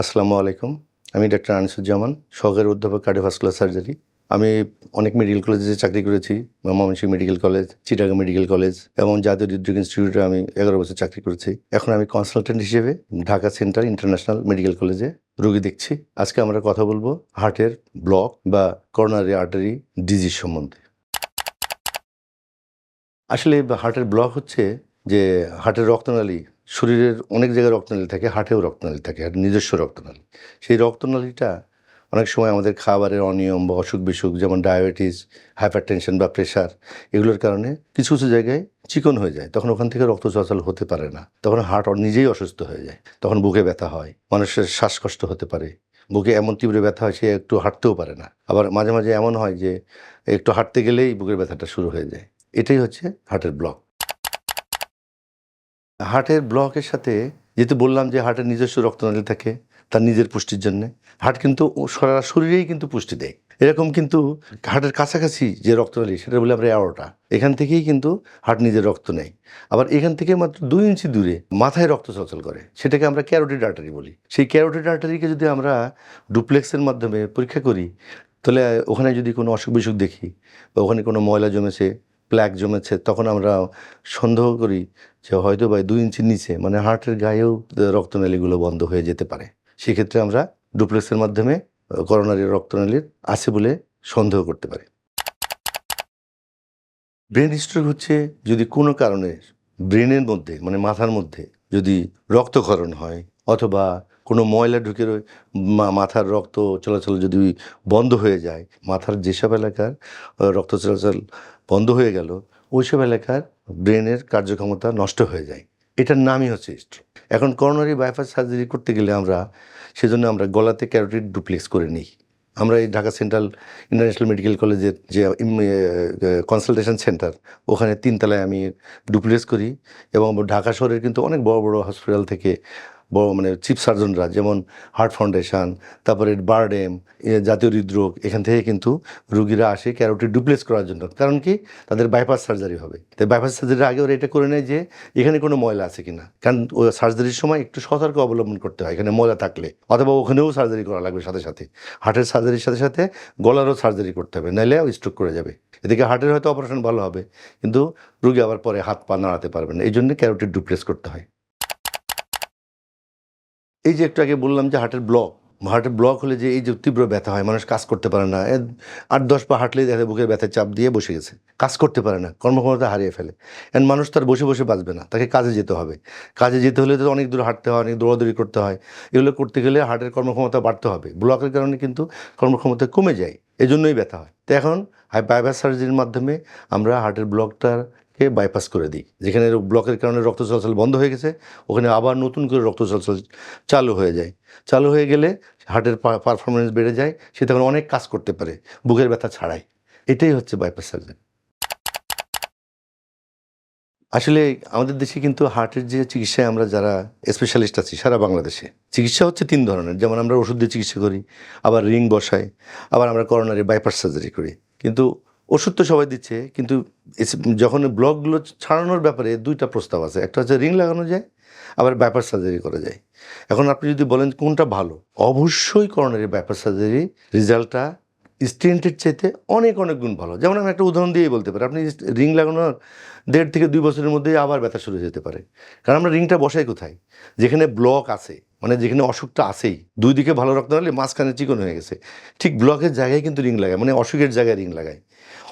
আসসালামু আলাইকুম। আমি ডাক্তার আনিসুজ্জামান সহকারী অধ্যাপক কার্ডিওভাস্কুলার সার্জারি। আমি অনেক মেডিকেল কলেজে চাকরি করেছি, Mymensingh medical college, Chittagong medical college এবং জাতীয় হৃদরোগ ইনস্টিটিউটে আমি এগারো বছর চাকরি করেছি। এখন আমি কনসালটেন্ট হিসেবে ঢাকা সেন্টার ইন্টারন্যাশনাল মেডিকেল কলেজে রোগী দেখছি। আজকে আমরা কথা বলব হার্টের ব্লক বা করোনারি আর্টারি ডিজিজ সম্বন্ধে। আসলে হার্টের ব্লক হচ্ছে যে হার্টের রক্তনালী শরীরের অনেক জায়গায় রক্তনালী থাকে, হার্টেও রক্তনালী থাকে, হার্টের নিজস্ব রক্তনালী। সেই রক্তনালীটা অনেক সময় আমাদের খাবারের অনিয়ম বা অসুখ বিসুখ, যেমন ডায়াবেটিস হাইপার টেনশন বা প্রেশার, এগুলোর কারণে কিছু কিছু জায়গায় চিকন হয়ে যায়। তখন ওখান থেকে রক্ত চলাচল হতে পারে না। তখন হার্ট নিজেই অসুস্থ হয়ে যায়। তখন বুকে ব্যথা হয়, মানুষের শ্বাসকষ্ট হতে পারে। বুকে এমন তীব্র ব্যথা হয় সে একটু হাঁটতেও পারে না। আবার মাঝে মাঝে এমন হয় যে একটু হাঁটতে গেলেই বুকের ব্যথাটা শুরু হয়ে যায়। এটাই হচ্ছে হার্টের ব্লক। হার্টের ব্লকের সাথে, যেহেতু বললাম যে হার্টের নিজস্ব রক্তনালী থাকে, তার নিজের পুষ্টির জন্যে, হার্ট কিন্তু সারা শরীরেই কিন্তু পুষ্টি দেয়। এরকম কিন্তু হার্টের কাছাকাছি যে রক্তনালী, সেটা বলে আমরা এগারোটা এখান থেকেই কিন্তু হার্ট নিজের রক্ত নেয়। আবার এখান থেকে মাত্র দুই ইঞ্চি দূরে মাথায় রক্ত চলাচল করে, সেটাকে আমরা ক্যারোটিড আর্টারি বলি। সেই ক্যারোটিড আর্টারিকে যদি আমরা ডুপ্লেক্সের মাধ্যমে পরীক্ষা করি, তাহলে ওখানে যদি কোনো অসুখ বিসুখ দেখি বা ওখানে কোনো ময়লা জমেছে প্ল্যাক জমেছে, তখন আমরা সন্দেহ করি যে হয়তো বা দুই ইঞ্চির নিচে মানে হার্টের গায়েও রক্তনালীগুলো বন্ধ হয়ে যেতে পারে। সেক্ষেত্রে আমরা ডুপ্লেক্সের মাধ্যমে করোনারি রক্তনালীর আছে বলে সন্দেহ করতে পারি। ব্রেন স্ট্রোক হচ্ছে যদি কোনো কারণে ব্রেনের মধ্যে মানে মাথার মধ্যে যদি রক্তক্ষরণ হয়, অথবা কোনো ময়লা ঢুকে মাথার রক্ত চলাচল যদি বন্ধ হয়ে যায়, মাথার যেসব এলাকার রক্ত চলাচল বন্ধ হয়ে গেল, ওইসব এলাকার ব্রেনের কার্যক্ষমতা নষ্ট হয়ে যায়। এটার নামই হচ্ছে স্ট্রোক এখন করোনারি বাইপাস সার্জারি করতে গেলে আমরা, সেজন্য আমরা গলাতে ক্যারোটিড ডুপ্লেক্স করে নিই। আমরা এই ঢাকা সেন্ট্রাল ইন্টারন্যাশনাল মেডিকেল কলেজের যে কনসালটেশন সেন্টার, ওখানে তিনতলায় আমি ডুপ্লেক্স করি এবং ঢাকা শহরের কিন্তু অনেক বড় বড় হসপিটাল থেকে মানে চিফ সার্জনরা, যেমন হার্ট ফাউন্ডেশন, তারপরে বারডেম জাতীয় হৃদরোগ, এখান থেকে কিন্তু রুগীরা আসে ক্যারোটিড ডুপ্লেক্স করার জন্য। কারণ কি? তাদের বাইপাস সার্জারি হবে। তাই বাইপাস সার্জারির আগে ওরা এটা করে নেয় যে এখানে কোনো ময়লা আছে কিনা। কারণ সার্জারির সময় একটু সতর্ক অবলম্বন করতে হয় এখানে ময়লা থাকলে। অথবা ওখানেও সার্জারি করা লাগবে সাথে সাথে। হার্টের সার্জারির সাথে সাথে গলারও সার্জারি করতে হবে নাহলে স্ট্রোক করে যাবে। এদিকে হার্টের হয়তো অপারেশন ভালো হবে, কিন্তু রুগী আবার পরে হাত পা নাড়াতে পারবে না। এই জন্য ক্যারোটিড ডুপ্লেস করতে হয়। এই যে একটু আগে বললাম যে হার্টের ব্লক হার্টের ব্লক হলে যে এই যে তীব্র ব্যথা হয়, মানুষ কাজ করতে পারে না। আট, দশ পা হাঁটলেই দেখা বুকের ব্যথায় চাপ দিয়ে বসে গেছে। কাজ করতে পারে না, কর্মক্ষমতা হারিয়ে ফেলে। এন্ড মানুষ তার বসে বসে বাঁচবে না, তাকে কাজে যেতে হবে। কাজে যেতে হলে তো অনেক দূর হাঁটতে হয়, অনেক দৌড়াদৌড়ি করতে হয়। এগুলো করতে গেলে হার্টের কর্মক্ষমতা বাড়তে হবে। ব্লকের কারণে কিন্তু কর্মক্ষমতা কমে যায়, এজন্যই ব্যথা হয়। তো এখন বাইপাস সার্জারির মাধ্যমে আমরা হার্টের ব্লকটাকে বাইপাস করে দিই। যেখানে ব্লকের কারণে রক্ত চলাচল বন্ধ হয়ে গেছে, ওখানে আবার নতুন করে রক্ত চলাচল চালু হয়ে যায়। চালু হয়ে গেলে হার্টের পারফরমেন্স বেড়ে যায়, সে তখন অনেক কাজ করতে পারে, বুকের ব্যথা ছাড়াই। এটাই হচ্ছে বাইপাস সার্জারি আসলে আমাদের দেশে কিন্তু হার্টের যে চিকিৎসায় আমরা যারা স্পেশালিস্ট আছি, সারা বাংলাদেশে, চিকিৎসা হচ্ছে তিন ধরনের। যেমন আমরা ওষুধ দিয়ে চিকিৎসা করি, আবার রিং বসাই, আবার আমরা করোনারি বাইপাস সার্জারি করি। কিন্তু ওষুধ তো সবাই দিচ্ছে, কিন্তু যখন ব্লকগুলো ছাড়ানোর ব্যাপারে দুইটা প্রস্তাব আছে, একটা হচ্ছে রিং লাগানো যায়, আবার ব্যাপার সার্জারি করা যায়। এখন আপনি যদি বলেন কোনটা ভালো, অবশ্যই করোনারি ব্যাপার সার্জারি রেজাল্টটা স্টেন্টের চাইতে অনেক অনেক গুণ ভালো। যেমন আমি একটা উদাহরণ দিয়েই বলতে পারি, আপনি রিং লাগানোর দেড় থেকে দুই বছরের মধ্যেই আবার ব্যথা শুরু যেতে পারে। কারণ আমরা রিংটা বসাই কোথায়? যেখানে ব্লক আছে মানে যেখানে অসুখটা আসেই দুই দিকে ভালো রক্ত নাহলে মাঝখানে চিকন হয়ে গেছে। ঠিক ব্লকের জায়গায় কিন্তু রিং লাগায় মানে অসুখের জায়গায় রিং লাগায়।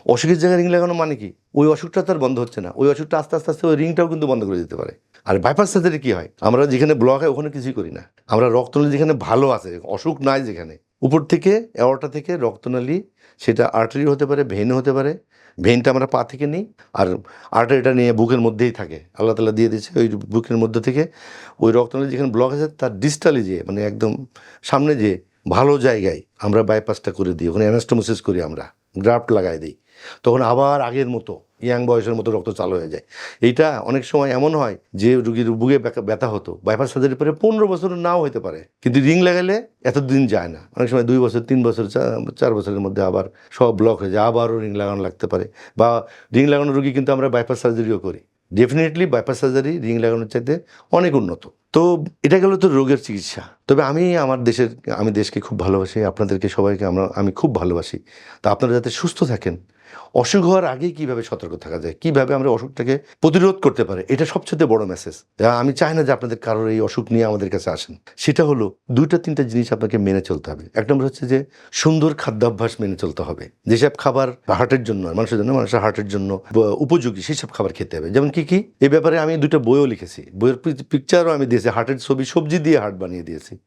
অসুখের জায়গায় রিং লাগানো মানে কি? ওই অসুখটা তার বন্ধ হচ্ছে না। ওই অসুখটা আস্তে আস্তে আস্তে ওই রিংটাও কিন্তু বন্ধ করে দিতে পারে। আর বাইপাস সার্জারি কি হয়? আমরা যেখানে ব্লক হয় ওখানে কিছুই করি না। আমরা রক্তনালী যেখানে ভালো আছে, অসুখ নাই যেখানে। উপর থেকে এওয়ারটা থেকে রক্তনালী, সেটা আর্টারি হতে পারে ভেন হতে পারে। ভেনটা আমরা পা থেকে নিই আর আর্টারিটা নিয়ে বুকের মধ্যেই থাকে। আল্লাহ তালা দিয়ে দিয়েছে ওই বুকের মধ্যে থেকে। ওই রক্তনালী যেখানে ব্লক আছে, তার ডিস্টালি যে মানে একদম সামনে যে ভালো জায়গায় আমরা বাইপাসটা করে দিই। ওখানে অ্যানাস্টোমোসিস করি আমরা গ্রাফট লাগাই দিই। তখন আবার আগের মতো, ইয়াং বয়সের মতো রক্ত চালু হয়ে যায়। এইটা অনেক সময় এমন হয় যে রুগীর বুকে ব্যথা- হতো। বাইপাস সার্জারি পরে পনেরো বছর নাও হতে পারে। কিন্তু রিং লাগালে এতদিন যায় না। অনেক সময় দুই বছর, তিন বছর চার বছরের মধ্যে আবার সব ব্লক হয়ে যায়। আবারও রিং লাগানো লাগতে পারে। বা রিং লাগানো রুগী কিন্তু আমরা বাইপাস সার্জারিও করি। ডেফিনেটলি বাইপাস সার্জারি রিং লাগানোর চাইতে অনেক উন্নত। তো এটা গেল তো রোগের চিকিৎসা। তবে আমি আমার দেশের, আমি দেশকে খুব ভালোবাসি। আপনাদেরকে সবাইকে আমরা, আমি খুব ভালোবাসি। তা আপনারা যাতে সুস্থ থাকেন অসুখ হওয়ার আগেই কীভাবে সতর্ক থাকা যায়? কীভাবে আমরা অসুখটাকে প্রতিরোধ করতে পারি? এটা সবচেয়ে বড় মেসেজ আমি চাই না যে আপনাদের কারোর এই অসুখ নিয়ে আমাদের কাছে আসেন। সেটা হলো দুইটা, তিনটা জিনিস আপনাকে মেনে চলতে হবে। এক নম্বর হচ্ছে যে সুন্দর খাদ্যাভ্যাস মেনে চলতে হবে। যেসব খাবার হার্টের জন্য, মানুষের জন্য, মানুষের হার্টের জন্য উপযোগী সেসব খাবার খেতে হবে। যেমন কি কি? এ ব্যাপারে আমি দুটো বইও লিখেছি। বইয়ের পিকচারও আমি দিয়েছি। হার্টের ছবি, সবজি দিয়ে হার্ট বানিয়ে দিয়েছি।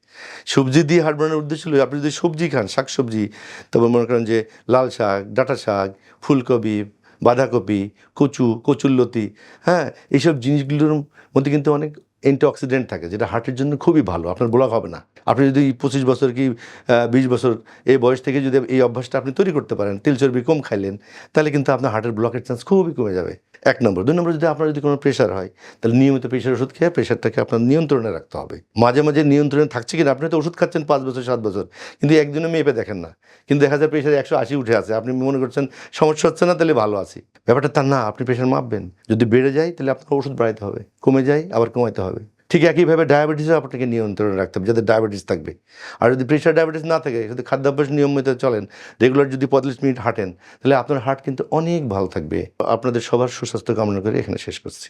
সবজি দিয়ে হার্ট বানানোর উদ্দেশ্য হলো আপনি যদি সবজি খান শাক সবজি তবে মনে করেন যে লাল শাক, ডাঁটা শাক, ফুলকপি, বাঁধাকপি, কচু কচুল্লতি হ্যাঁ এইসব জিনিসগুলোর মধ্যে কিন্তু অনেক অ্যান্টিঅক্সিডেন্ট থাকে, যেটা হার্টের জন্য খুবই ভালো, আপনার ব্লক হবে না। আপনি যদি পঁচিশ বছর কি বিশ বছর এই বয়স থেকে যদি এই অভ্যাসটা আপনি তৈরি করতে পারেন, তেল চর্বি কম খাইলেন, তাহলে কিন্তু আপনার হার্টের ব্লকের চান্স খুবই কমে যাবে। এক নম্বর। দুই নম্বর, যদি আপনার যদি কোনো প্রেশার হয়, তাহলে নিয়মিত প্রেশার ওষুধ খেয়ে প্রেশারটাকে আপনার নিয়ন্ত্রণে রাখতে হবে। মাঝে মাঝে নিয়ন্ত্রণে থাকছে কিনা, আপনি তো ওষুধ খাচ্ছেন পাঁচ বছর, সাত বছর, কিন্তু একদিনও মেপে দেখেন না। কিন্তু দেখা যায় প্রেশার একশো আশি উঠে আছে, আপনি মনে করছেন সমস্যা হচ্ছে না, তাহলে ভালো আছি। ব্যাপারটা তা না, আপনি প্রেশার মাপবেন। যদি বেড়ে যায়, তাহলে আপনার ওষুধ বাড়াইতে হবে। কমে যায়, আবার কমাইতে হবে। ঠিক একইভাবে ডায়াবেটিসও আপনাকে নিয়ন্ত্রণে রাখতে হবে, যাতে ডায়াবেটিস থাকবে। আর যদি প্রেশার ডায়াবেটিস না থাকে যদি খাদ্যাভ্যাস নিয়মিত চলেন রেগুলার যদি পঁয়তাল্লিশ মিনিট হাঁটেন, তাহলে আপনার হার্ট কিন্তু অনেক ভালো থাকবে। আপনাদের সবার সুস্বাস্থ্য কামনা করে এখানে শেষ করছি।